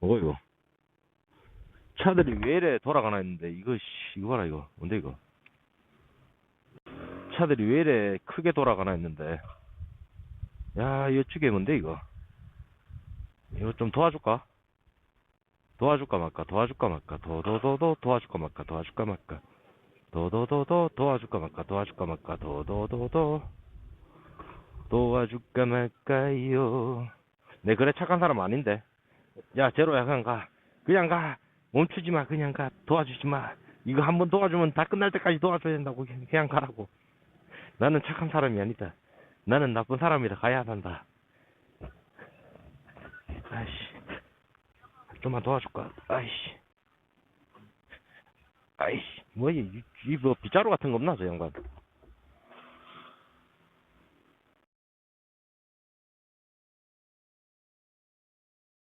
뭐고 이거? 차들이 왜 이래 돌아가나 했는데 이거 씨 이거 봐라 이거. 뭔데 이거? 차들이 왜 이래 크게 돌아가나 했는데. 야 이쪽에 뭔데 이거? 이거 좀 도와줄까? 도와줄까 말까? 도와줄까 말까? 도도도도 도와줄까 말까? 도와줄까 말까? 도도도도 도와줄까 말까? 도와줄까 말까? 도도도도 도와줄까 말까요? 내 그래 착한 사람 아닌데 야 제로야 그냥 가. 그냥 가. 멈추지 마. 그냥 가. 도와주지 마. 이거 한번 도와주면 다 끝날 때까지 도와줘야 된다고 그냥, 가라고. 나는 착한 사람이 아니다. 나는 나쁜 사람이라 가야 한다. 아이씨. 좀만 도와줄까? 아이씨. 아이씨. 뭐야 이, 이, 뭐 빗자루 같은 거 없나 저 양반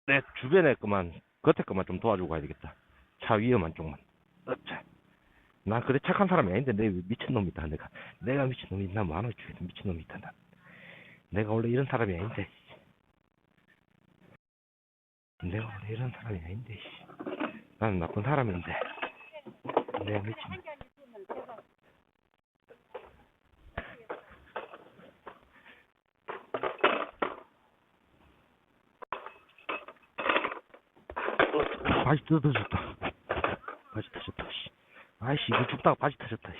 내 주변에 그만 겉에 것만 좀 도와주고 가야 되겠다. 차 위험한 쪽만. 어차. 난 그래 착한 사람이 아닌데 내 미친놈이다 내가 내가 미친놈이 나 만원 주에 미친놈이다 난 내가 원래 이런 사람이 아닌데 씨. 내가 원래 이런 사람이 아닌데 씨. 나는 나쁜 사람인데 내가 미친 어, 바지 뜯어졌다. 바지 터졌다, 씨. 아이씨, 이거 춥다가 바지 터졌다, 씨.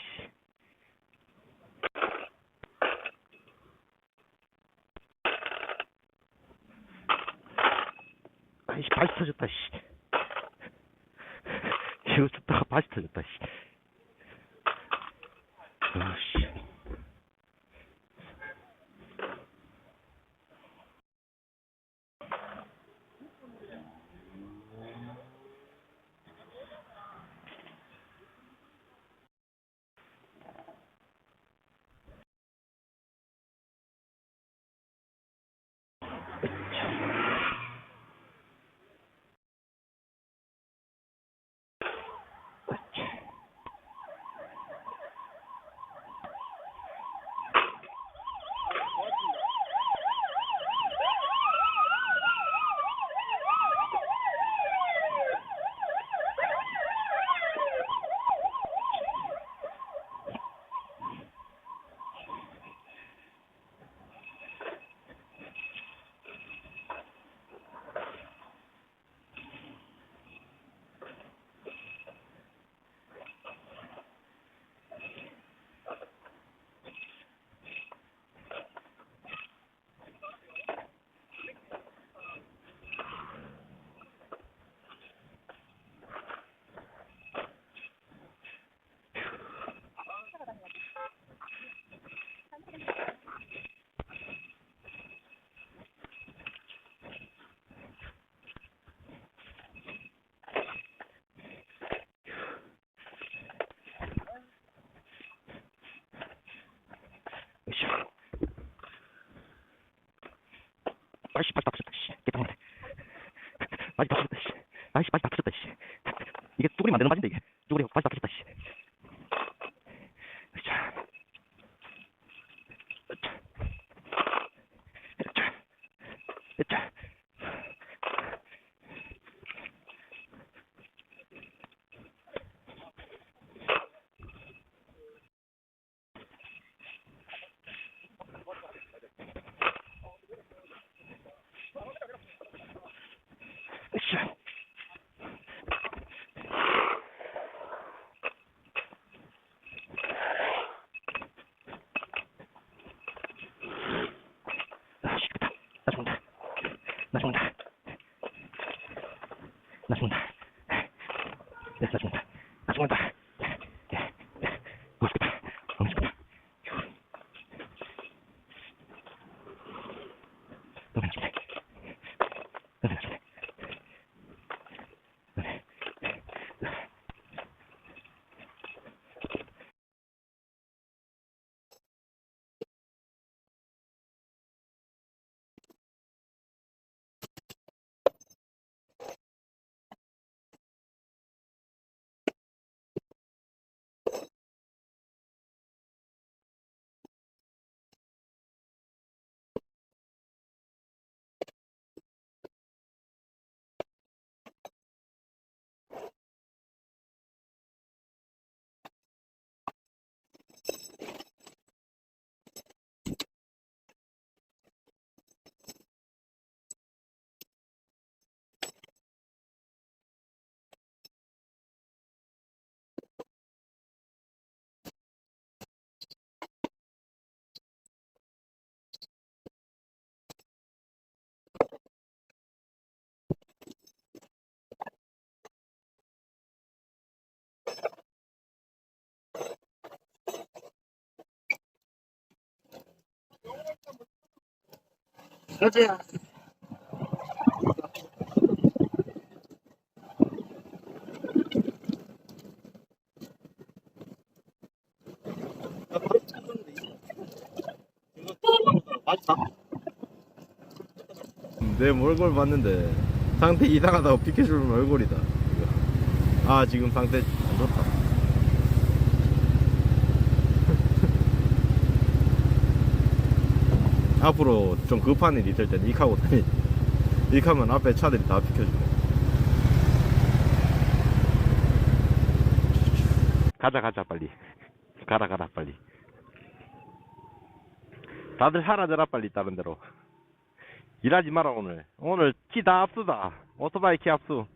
아이씨, 바지 터졌다, 씨. 이거 춥다가 바지 터졌다, 씨. 아, 씨. 으쌰. 아이씨, 바지 다 터졌다, 씨. 개똥네. 바지 다 터졌다, 씨. 아이씨, 바지 다 터졌다, 씨. 이게 쭈그리 만드는 바지인데, 이게. 쭈그리 바지 다 터졌다, 씨. 으쌰. 으쌰. 으쌰. 으쌰. 으쌰. 아, 시끄다. 나 죽는다. 나 죽는다. 나 죽는다. 됐어, 나 죽는다. 나 죽는다. 예, 예. 못 죽겠다. 너무 죽겠다. 휴. 너무 죽겠다. 너무 죽겠다. 가자. 내 얼굴 봤는데 상태 이상하다고 비켜주는 얼굴이다. 아 지금 상태 안 좋다. 앞으로 좀 급한 일 있을 때는 이카고 다니. 이카면 앞에 차들이 다 비켜주네. 가자 가자 빨리. 가라 가라 빨리. 다들 사라져라 빨리 다른 데로. 일하지 마라 오늘 오늘 키 다 압수다 오토바이 키 압수